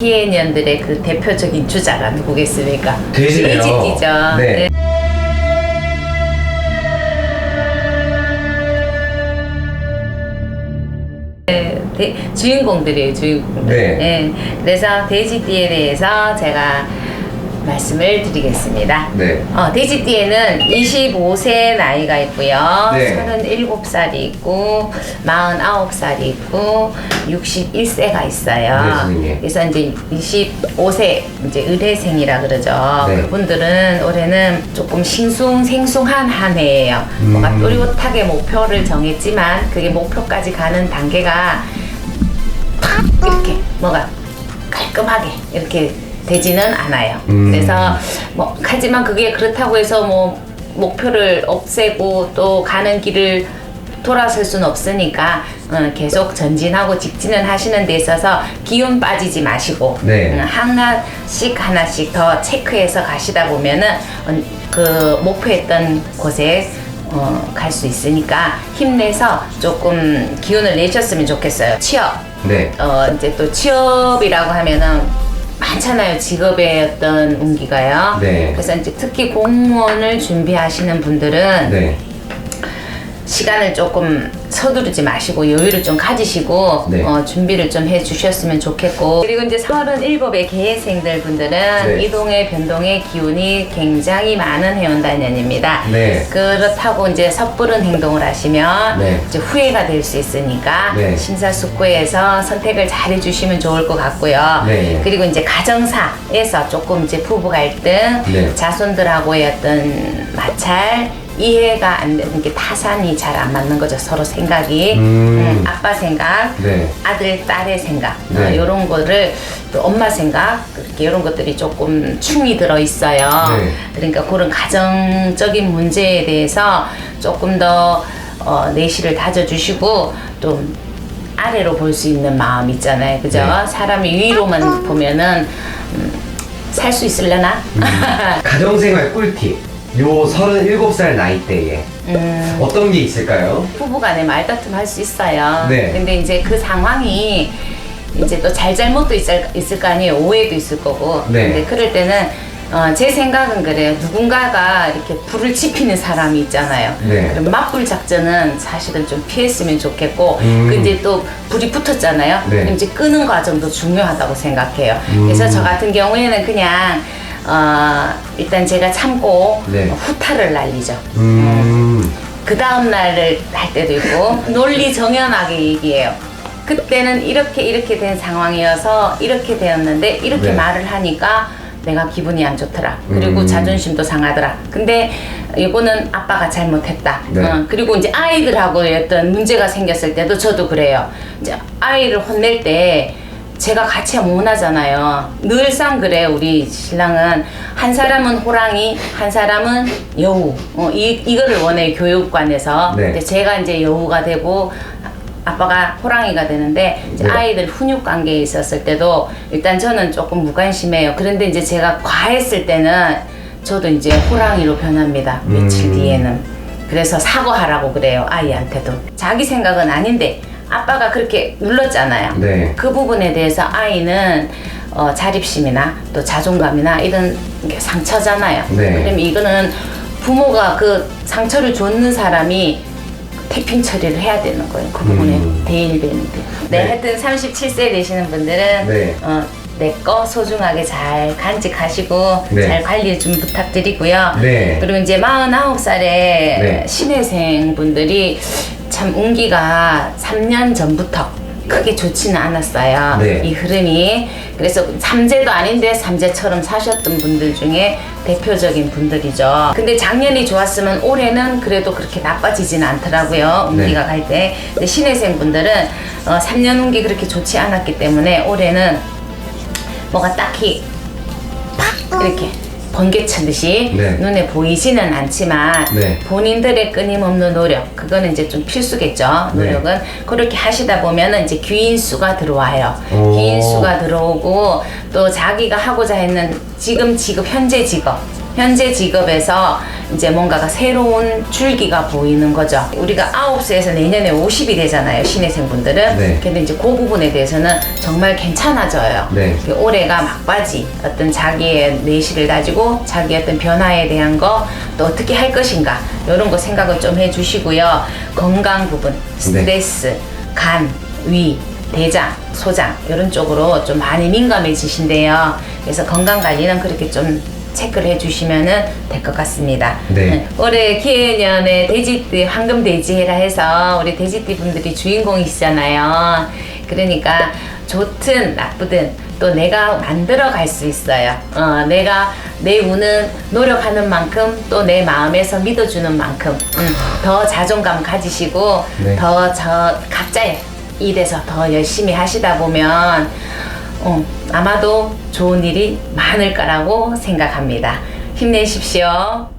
피해년들의 그 대표적인 주자가 누구겠습니까? 돼지네요. 돼지띠죠. 네. 네, 대- 주인공들이에요, 주인공들. 네. 네, 그래서 돼지띠에 대해서 제가 말씀을 드리겠습니다. 네. 어, 돼지띠에는 25세 나이가 있고요. 네. 37살이 있고, 49살이 있고, 61세가 있어요. 네, 선생님. 그래서 이제 25세, 이제 의대생이라 그러죠. 네. 그분들은 올해는 조금 싱숭생숭한 한 해예요. 음. 뭔가 또렷하게 목표를 정했지만, 그게 목표까지 가는 단계가 탁 이렇게 뭐가 깔끔하게 이렇게 되지는 않아요. 음. 그래서 뭐 하지만 그게 그렇다고 해서 뭐 목표를 없애고 또 가는 길을 돌아설 수는 없으니까 어, 계속 전진하고 직진을 하시는 데 있어서 기운 빠지지 마시고 네. 음, 하나씩 하나씩 더 체크해서 가시다 보면은 어, 그 목표했던 곳에 어, 갈 수 있으니까 힘내서 조금 기운을 내셨으면 좋겠어요. 취업 네. 어 이제 또 취업이라고 하면은 많잖아요 직업의 어떤 운기가요. 네. 그래서 이제 특히 공무원을 준비하시는 분들은 네. 시간을 조금 서두르지 마시고 여유를 좀 가지시고 네. 어, 준비를 좀 해주셨으면 좋겠고 그리고 이제 37의 계획생들 분들은 네. 이동의 변동의 기운이 굉장히 많은 해운단년입니다. 네. 그렇다고 이제 섣부른 행동을 하시면 네. 이제 후회가 될 수 있으니까 네. 심사숙고해서 선택을 잘 해주시면 좋을 것 같고요. 네. 그리고 이제 가정사에서 조금 이제 부부 갈등, 네. 자손들하고의 어떤 마찰, 이해가 안 되는 게 타산이 잘 안 맞는 거죠. 서로 생각이. 음. 음, 아빠 생각, 네. 아들, 딸의 생각, 네. 어, 이런 거를 또 엄마 생각, 그렇게 이런 것들이 조금 충이 들어 있어요. 네. 그러니까 그런 가정적인 문제에 대해서 조금 더 어, 내실을 다져주시고 또 아래로 볼 수 있는 마음 있잖아요. 그죠? 네. 사람이 위로만 보면은 살수 있을려나? 가정생활 꿀팁. 요 37살 나이대에 음, 어떤 게 있을까요? 부부간에 말다툼 할 수 있어요. 네. 근데 이제 그 상황이 이제 또 잘잘못도 있을, 있을 거 아니에요. 오해도 있을 거고. 네. 근데 그럴 때는 어, 제 생각은 그래요. 누군가가 이렇게 불을 지피는 사람이 있잖아요. 네. 그럼 맞불 작전은 사실은 좀 피했으면 좋겠고, 음. 그 이제 또 불이 붙었잖아요. 네. 그럼 이제 끄는 과정도 중요하다고 생각해요. 음. 그래서 저 같은 경우에는 그냥 어, 일단 제가 참고 네. 후타를 날리죠. 음. 그 다음 날을 할 때도 있고 논리 정연하게 얘기해요. 그때는 이렇게 이렇게 된 상황이어서 이렇게 되었는데 이렇게 네. 말을 하니까 내가 기분이 안 좋더라. 그리고 음. 자존심도 상하더라. 근데 이거는 아빠가 잘못했다. 네. 어, 그리고 이제 아이들하고 어떤 문제가 생겼을 때도 저도 그래요. 이제 아이를 혼낼 때 제가 같이 하면 원하잖아요. 늘상 그래 우리 신랑은 한 사람은 호랑이, 한 사람은 여우. 어, 이 이거를 원해 교육관에서. 네. 근데 제가 이제 여우가 되고 아빠가 호랑이가 되는데 이제 네. 아이들 훈육 관계에 있었을 때도 일단 저는 조금 무관심해요. 그런데 이제 제가 과했을 때는 저도 이제 호랑이로 변합니다. 며칠 음. 뒤에는. 그래서 사과하라고 그래요. 아이한테도. 자기 생각은 아닌데 아빠가 그렇게 눌렀잖아요. 네. 그 부분에 대해서 아이는 어, 자립심이나 또 자존감이나 이런 게 상처잖아요. 네. 그럼 이거는 부모가 그 상처를 줬는 사람이 태핑 처리를 해야 되는 거예요. 그 부분에 음. 대일되는데. 네, 네. 하여튼 37세 되시는 분들은 네. 어, 내 거 소중하게 잘 간직하시고 네. 잘 관리 좀 부탁드리고요. 네. 그리고 이제 49살에 네. 신혜생 분들이 참 운기가 3년 전부터 크게 좋지는 않았어요. 네. 이 흐름이. 그래서 삼재도 아닌데 삼재처럼 사셨던 분들 중에 대표적인 분들이죠. 근데 작년이 좋았으면 올해는 그래도 그렇게 나빠지진 않더라고요. 운기가 네. 갈 때. 근데 신혜생 분들은 어, 3년 운기 그렇게 좋지 않았기 때문에 올해는 뭐가 딱히 팍 이렇게 번개 치듯이 네. 눈에 보이지는 않지만 네. 본인들의 끊임없는 노력 그거는 이제 좀 필수겠죠 네. 노력은 그렇게 하시다 보면은 이제 귀인수가 들어와요 오. 귀인수가 들어오고 또 자기가 하고자 했는 지금 직업 현재 직업 현재 직업에서 이제 뭔가가 새로운 줄기가 보이는 거죠. 우리가 9세에서 내년에 50이 되잖아요. 신입생분들은. 네. 근데 이제 그 부분에 대해서는 정말 괜찮아져요. 네. 그 올해가 막바지 어떤 자기의 내실을 가지고 자기 어떤 변화에 대한 거 또 어떻게 할 것인가 이런 거 생각을 좀 해주시고요 건강 부분 스트레스 간위 대장 소장 이런 쪽으로 좀 많이 민감해지신데요 그래서 건강 관리는 그렇게 좀 체크를 해주시면 될 것 같습니다. 네. 올해 기해년에 돼지띠 황금 돼지해라 해서 우리 돼지띠 분들이 주인공이시잖아요. 그러니까 좋든 나쁘든 또 내가 만들어 갈 수 있어요. 어, 내가 내 운은 노력하는 만큼 또 내 마음에서 믿어주는 만큼 음, 더 자존감 가지시고 네. 더 저 각자의 일에서 더 열심히 하시다 보면 어, 아마도 좋은 일이 많을 거라고 생각합니다. 힘내십시오.